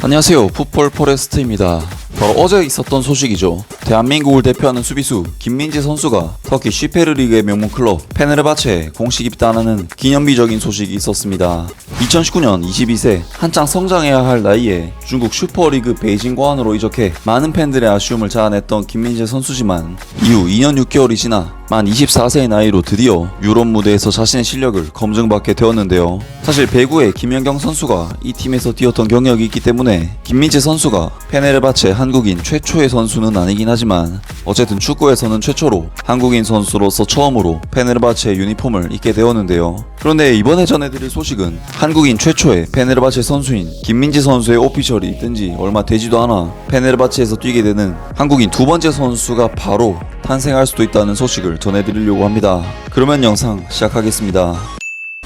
안녕하세요. 풋볼 포레스트입니다. 바로 어제 있었던 소식이죠. 대한민국을 대표하는 수비수 김민재 선수가 터키 슈페르 리그의 명문 클럽 페네르바체에 공식 입단하는 기념비적인 소식이 있었습니다. 2019년 22세 한창 성장해야 할 나이에 중국 슈퍼리그 베이징 고안으로 이적해 많은 팬들의 아쉬움을 자아냈던 김민재 선수지만 이후 2년 6개월이 지나 만 24세의 나이로 드디어 유럽 무대에서 자신의 실력을 검증받게 되었는데요. 사실 배구의 김연경 선수가 이 팀에서 뛰었던 경력이 있기 때문에 김민재 선수가 페네르바체 한국인 최초의 선수는 아니긴 하지만 어쨌든 축구에서는 최초로 한국인 선수로서 처음으로 페네르바체 유니폼을 입게 되었는데요. 그런데 이번에 전해드릴 소식은 한국인 최초의 페네르바체 선수인 김민재 선수의 오피셜이 뜬지 얼마 되지도 않아 페네르바체에서 뛰게 되는 한국인 두 번째 선수가 바로 탄생할 수도 있다는 소식을 전해드리려고 합니다. 그러면 영상 시작하겠습니다.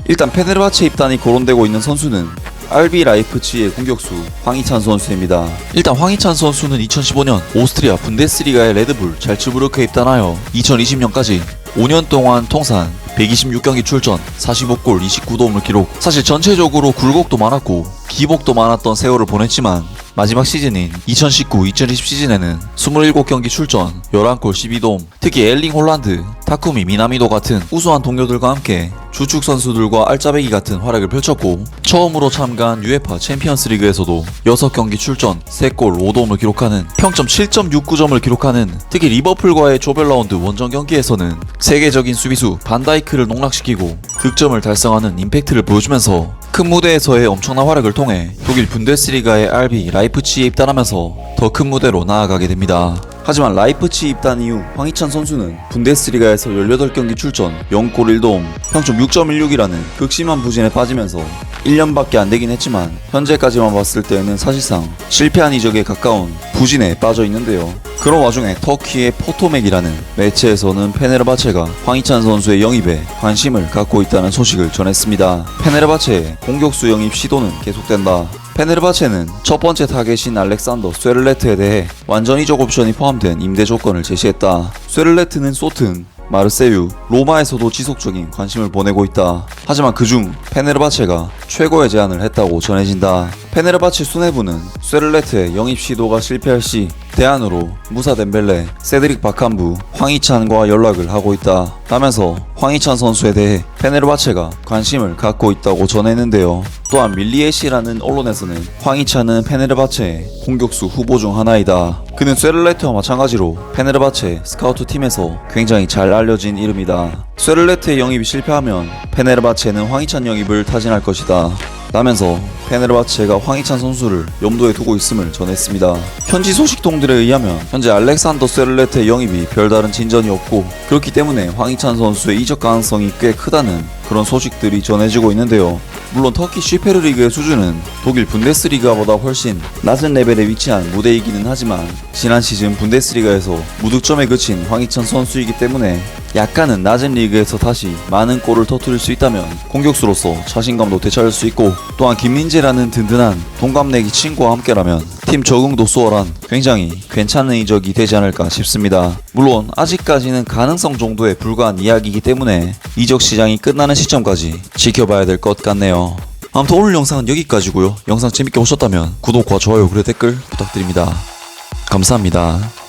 일단 페네르바체 입단이 거론되고 있는 선수는 RB 라이프치히의 공격수 황희찬 선수입니다. 일단 황희찬 선수는 2015년 오스트리아 분데스리가의 레드불 잘츠부르크에 입단하여 2020년까지 5년 동안 통산 126경기 출전, 45골, 29도움을 기록. 사실 전체적으로 굴곡도 많았고 기복도 많았던 세월을 보냈지만 마지막 시즌인 2019-2020 시즌에는 27경기 출전, 11골 12도움, 특히 엘링 홀란드, 타쿠미 미나미도 같은 우수한 동료들과 함께 주축 선수들과 알짜배기 같은 활약을 펼쳤고 처음으로 참가한 UEFA 챔피언스 리그에서도 6경기 출전, 3골 5도움을 기록하는 평점 7.69점을 기록하는 특히 리버풀과의 조별 라운드 원정 경기에서는 세계적인 수비수 반다이크를 농락시키고 득점을 달성하는 임팩트를 보여주면서 큰 무대에서의 엄청난 활약을 통해 독일 분데스리가의 RB 라이프치히에 입단하면서 더 큰 무대로 나아가게 됩니다. 하지만 라이프치 입단 이후 황희찬 선수는 분데스리가에서 18경기 출전, 0골 1도움, 평점 6.16이라는 극심한 부진에 빠지면서 1년밖에 안 되긴 했지만 현재까지만 봤을 때는 사실상 실패한 이적에 가까운 부진에 빠져 있는데요. 그런 와중에 터키의 포토맥이라는 매체에서는 페네르바체가 황희찬 선수의 영입에 관심을 갖고 있다는 소식을 전했습니다. 페네르바체의 공격수 영입 시도는 계속된다. 페네르바체는 첫 번째 타겟인 알렉산더 쇠를레트에 대해 완전 이적 옵션이 포함된 임대 조건을 제시했다. 쇠를레트는 소튼, 마르세유, 로마에서도 지속적인 관심을 보내고 있다. 하지만 그중 페네르바체가 최고의 제안을 했다고 전해진다. 페네르바체 수뇌부는 쇠를레트의 영입 시도가 실패할 시 대안으로 무사 덴벨레, 세드릭 바칸부, 황희찬과 연락을 하고 있다. 라면서 황희찬 선수에 대해 페네르바체가 관심을 갖고 있다고 전했는데요. 또한 밀리에시라는 언론에서는 황희찬은 페네르바체의 공격수 후보 중 하나이다. 그는 쇠를레트와 마찬가지로 페네르바체 스카우트 팀에서 굉장히 잘 알려진 이름이다. 쇠를레트의 영입이 실패하면 페네르바체는 황희찬 영입을 타진할 것이다. 라면서 페네르바체가 황희찬 선수를 염두에 두고 있음을 전했습니다. 현지 소식통들에 의하면 현재 알렉산더 쇠를레트의 영입이 별다른 진전이 없고 그렇기 때문에 황희찬 선수의 이적 가능성이 꽤 크다는 그런 소식들이 전해지고 있는데요. 물론 터키 슈페르 리그의 수준은 독일 분데스리가보다 훨씬 낮은 레벨에 위치한 무대이기는 하지만 지난 시즌 분데스리가에서 무득점에 그친 황희찬 선수이기 때문에 약간은 낮은 리그에서 다시 많은 골을 터뜨릴 수 있다면 공격수로서 자신감도 되찾을 수 있고 또한 김민재라는 든든한 동갑내기 친구와 함께라면 팀 적응도 수월한 굉장히 괜찮은 이적이 되지 않을까 싶습니다. 물론 아직까지는 가능성 정도에 불과한 이야기이기 때문에 이적 시장이 끝나는 시점까지 지켜봐야 될 것 같네요. 아무튼 오늘 영상은 여기까지고요. 영상 재밌게 보셨다면 구독과 좋아요 그리고 댓글 부탁드립니다. 감사합니다.